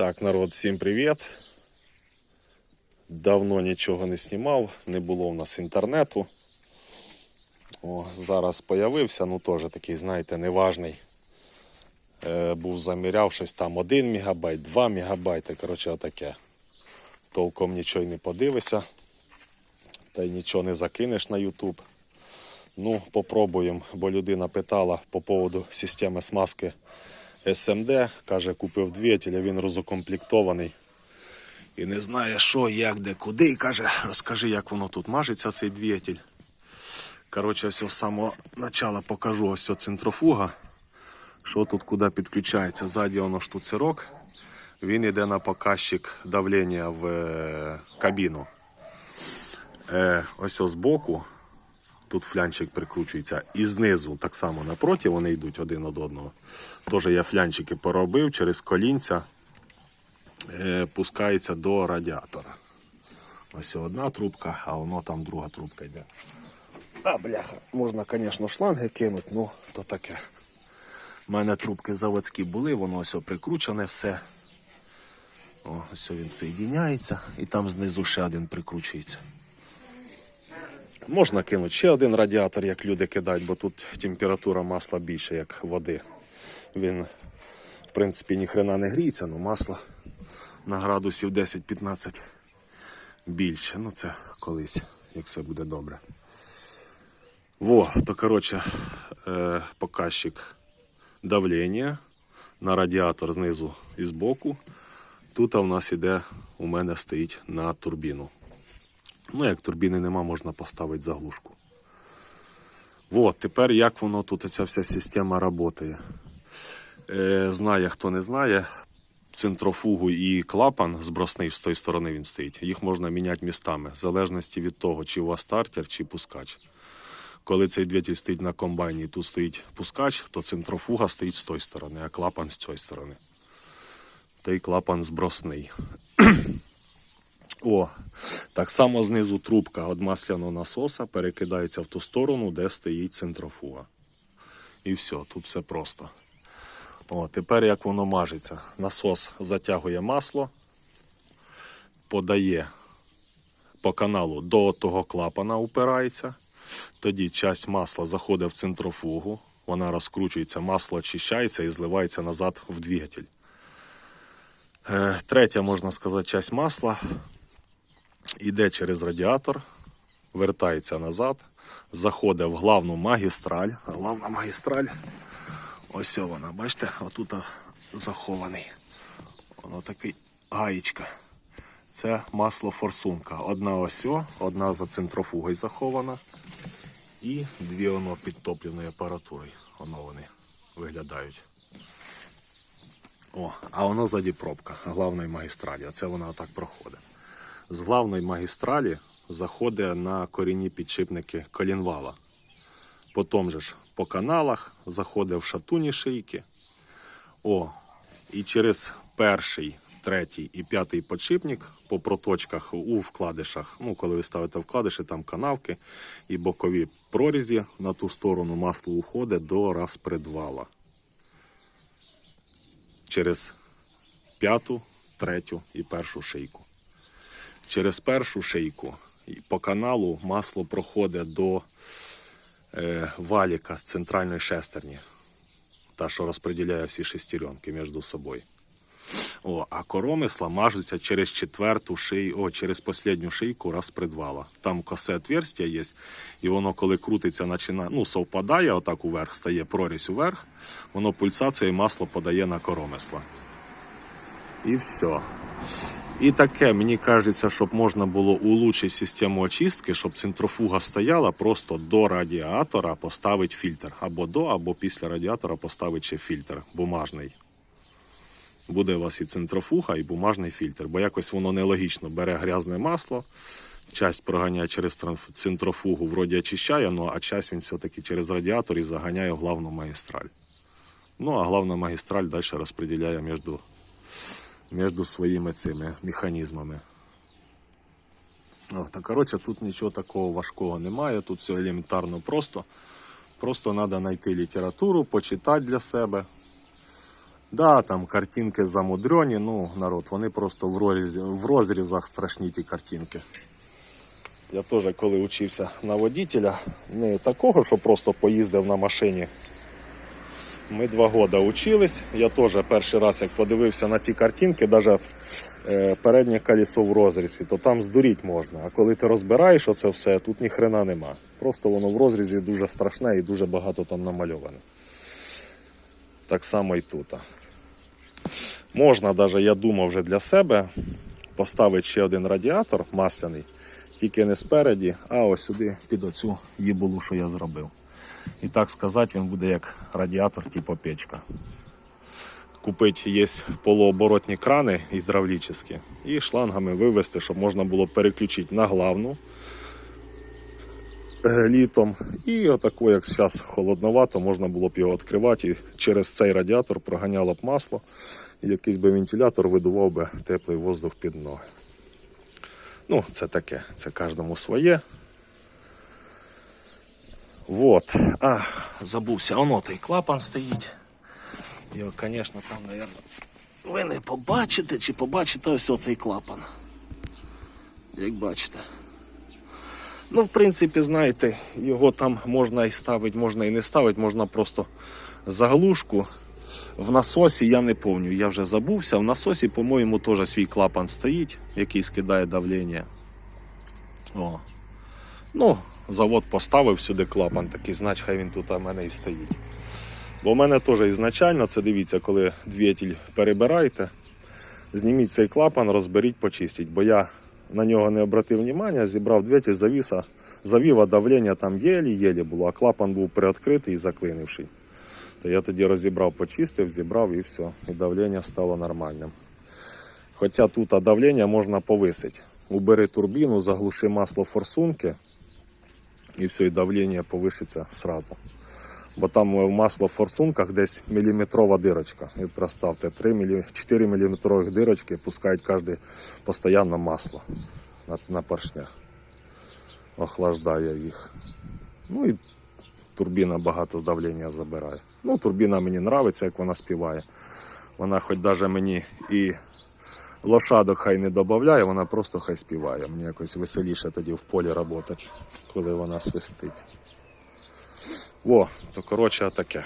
Так, народ, всім привіт. Давно нічого не знімав, не було в нас інтернету. О, зараз появився, ну теж такий, знаєте, неважний. Е, був заміряв щось там 1 мегабайт, 2 мегабайти, коротше, отаке. Толком нічого й не подивишся. Та й нічого не закинеш на YouTube. Ну, попробуємо, бо людина питала по поводу системи смазки SMD. Каже, купив двигатель, а він розукомплектований. І не знає, що, як, де, куди. І каже, розкажи, як воно тут мажеться, цей двигатель. Коротше, все з самого початку покажу ось центрофуга. Що тут куди підключається? Ззаді воно штуцерок. Він йде на показчик давлення в е, кабіну. Е, ось ось збоку тут флянчик прикручується. І знизу так само напроти вони йдуть один від одного. Теж я флянчики поробив через колінця, е, пускається до радіатора. Ось одна трубка, а воно там друга трубка йде. А, бляха, можна, звісно, шланги кинути, ну то таке. У мене трубки заводські були, воно ось прикручене все. Ось він соєдиняється і там знизу ще один прикручується. Можна кинути ще один радіатор, як люди кидають, бо тут температура масла більше, як води. Він, в принципі, ніхрена не гріється, але масло на градусів 10-15 більше. Ну це колись, як все буде добре. Во, то коротше, е, показчик давлення на радіатор знизу і збоку. Тут у нас іде, у мене стоїть на турбіну. Ну, як турбіни нема, можна поставити заглушку. От, тепер як воно тут, ця вся система працює. Е, знає, хто не знає, центрофугу і клапан збросний з тої сторони він стоїть. Їх можна міняти містами, в залежності від того, чи у вас стартер, чи пускач. Коли цей двигатель стоїть на комбайні і тут стоїть пускач, то центрофуга стоїть з тої сторони, а клапан з цієї сторони. Той клапан збросний. О, так само знизу трубка від масляного насоса перекидається в ту сторону, де стоїть центрофуга. І все, тут все просто. О, тепер як воно мажеться. Насос затягує масло, подає по каналу до того клапана упирається. Тоді часть масла заходить в центрофугу, вона розкручується, масло очищається і зливається назад в двигатель. Е, Третя, можна сказати, часть масла йде через радіатор, вертається назад, заходить в главну магістраль. Главна магістраль. Ось вона, бачите, отут захований. Воно такий гаєчка. Це масло форсунка. Одна ось, одна за центрофугою захована. І дві воно підтопленою апаратурою. Воно вони виглядають. О, а воно ззаді пробка главної магістралі. Оце вона отак проходить. З главної магістралі заходить на корінні підшипники колінвала. Потім же ж по каналах заходить в шатуні шийки. О, і через перший, третій і п'ятий підшипник по проточках у вкладишах. Ну, коли ви ставите вкладиші, там канавки і бокові прорізі на ту сторону масло уходить до розпредвала. Через п'яту, третю і першу шийку. Через першу шийку по каналу масло проходить до е, валіка центральної шестерні, та, що розподіляє всі шестеренки між собою. О, а коромисла мажуться через четверту шию, о, через последню шийку розпредвала. Там косе отверстя є, і воно, коли крутиться, починає, ну, совпадає, отак уверх, стає прорізь уверх, воно пульсація і масло подає на коромисла. І все. І таке, мені кажеться, щоб можна було улучшити систему очистки, щоб центрофуга стояла, просто до радіатора поставити фільтр. Або до, або після радіатора поставити ще фільтр бумажний. Буде у вас і центрофуга, і бумажний фільтр, бо якось воно нелогічно бере грязне масло, часть проганяє через центрофугу, вроді очищає, ну, а часть він все-таки через радіатор і заганяє в главну магістраль. Ну, а главна магістраль далі розподіляє між між своїми цими механізмами. О, та, коротше, тут нічого такого важкого немає, тут все елементарно просто. Просто треба знайти літературу, почитати для себе. Да, там картинки замудрені, ну, народ, вони просто в, розрізі, в розрізах страшні ті картинки. Я теж, коли учився на водителя, не такого, що просто поїздив на машині. Ми два роки учились. Я теж перший раз, як подивився на ті картинки, навіть е, переднє колесо в розрізі, то там здуріть можна. А коли ти розбираєш оце все, тут ні хрена нема. Просто воно в розрізі дуже страшне і дуже багато там намальовано. Так само і тут. Можна навіть, я думав вже для себе поставити ще один радіатор масляний, тільки не спереді, а ось сюди під оцю їбулу, що я зробив. І так сказати, він буде як радіатор, типу печка. Купити є полуоборотні крани гідравлічні і шлангами вивести, щоб можна було переключити на главну е, літом. І отако, як зараз холодновато, можна було б його відкривати і через цей радіатор проганяло б масло, і якийсь би вентилятор видував би теплий воздух під ноги. Ну, це таке, це кожному своє. Вот. А, забувся, воно той клапан стоїть. Його, звісно, там, мабуть, ви не побачите чи побачите ось оцей клапан. Як бачите. Ну, в принципі, знаєте, його там можна і ставити, можна і не ставити, можна просто заглушку. В насосі я не пам'ятаю, я вже забувся. В насосі, по-моєму, теж свій клапан стоїть, який скидає давлення. О. Ну, завод поставив сюди клапан, такий, значить, хай він тут у мене і стоїть. Бо в мене теж ізначально, це дивіться, коли двигатель перебираєте, зніміть цей клапан, розберіть, почистіть. Бо я на нього не обратив увагу, зібрав двигатель, завіса, завів, а давлення там єлі-єлі було, а клапан був приоткритий і заклинивший. То я тоді розібрав, почистив, зібрав і все. І давлення стало нормальним. Хоча тут давлення можна повисити. Убери турбіну, заглуши масло форсунки, і все, і давлення повишиться сразу. Бо там масло в форсунках десь міліметрова дирочка. І представте, 3 мілі... 4 міліметрових дирочки пускають кожен постійно масло на, на поршнях. Охлаждає їх. Ну і турбіна багато давлення забирає. Ну, турбіна мені подобається, як вона співає. Вона хоч навіть мені і лошадок хай не додає, вона просто хай співає. Мені якось веселіше тоді в полі роботи, коли вона свистить. О, то коротше таке.